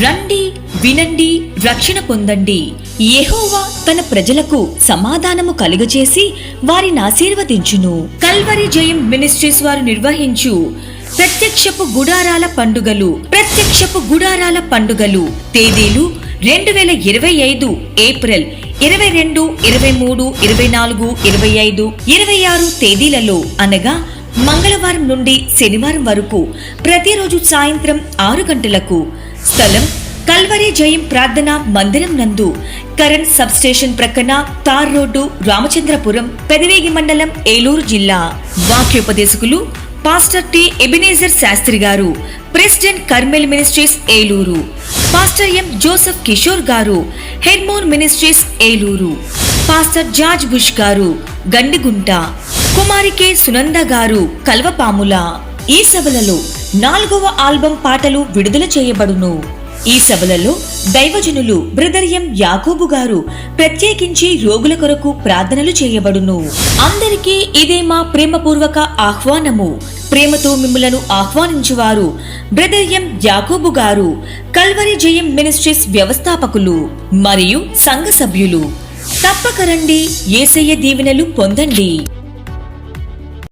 రండి వినండి రక్షణ పొందండి. యెహోవా తన ప్రజలకు సమాధానము కలుగజేసి వారిని ఆశీర్వదించును. కల్వరి జయం మినిస్ట్రీస్ వారు నిర్వహించు. ప్రత్యక్షపు గుడారాల పండుగలు ప్రత్యక్షపు గుడారాల పండుగలు. తేదీలు రెండు వేల ఇరవై ఐదు ఏప్రిల్ ఇరవై రెండు ఇరవై మూడు ఇరవై నాలుగు ఇరవై ఐదు ఇరవై ఆరు తేదీలలో అనగా మంగళవారం నుండి శనివారం వరకు ప్రతిరోజు సాయంత్రం ఆరు గంటలకు స్థలం కల్వరి జయం ప్రార్థన మందిరం నందు కరెంట్ సబ్ స్టేషన్ ప్రక్కన తార్ రోడ్డు రామచంద్రపురం పెదవేగి మండలం ఏలూరు జిల్లా. వాక్యోపదేశకులు pastor T Ebenezer Shastri garu president Carmel ministries Eluru pastor M Joseph Kishore garu Hermon ministries Eluru pastor George Bush garu Gandigunta Kumari K Sunanda గారు కల్వపాముల. ఈ సభలలో నాలుగవ ఆల్బం పాటలు విడుదల చేయబడును. ఈ సభలలో దైవజనులు బ్రదర్ ఎం యాకోబు గారు ప్రత్యేకించి రోగుల కొరకు ప్రార్థనలు చేయబడును. అందరికీ ఇదే మా ప్రేమపూర్వక ఆహ్వానము. ప్రేమతో మిమ్మలను ఆహ్వానించువారు బ్రదర్ ఎం యాకోబు గారు కల్వరి జయం మినిస్ట్రీస్ వ్యవస్థాపకులు మరియు సంఘ సభ్యులు తప్పక రండి ఏసయ్య దీవెనలు పొందండి.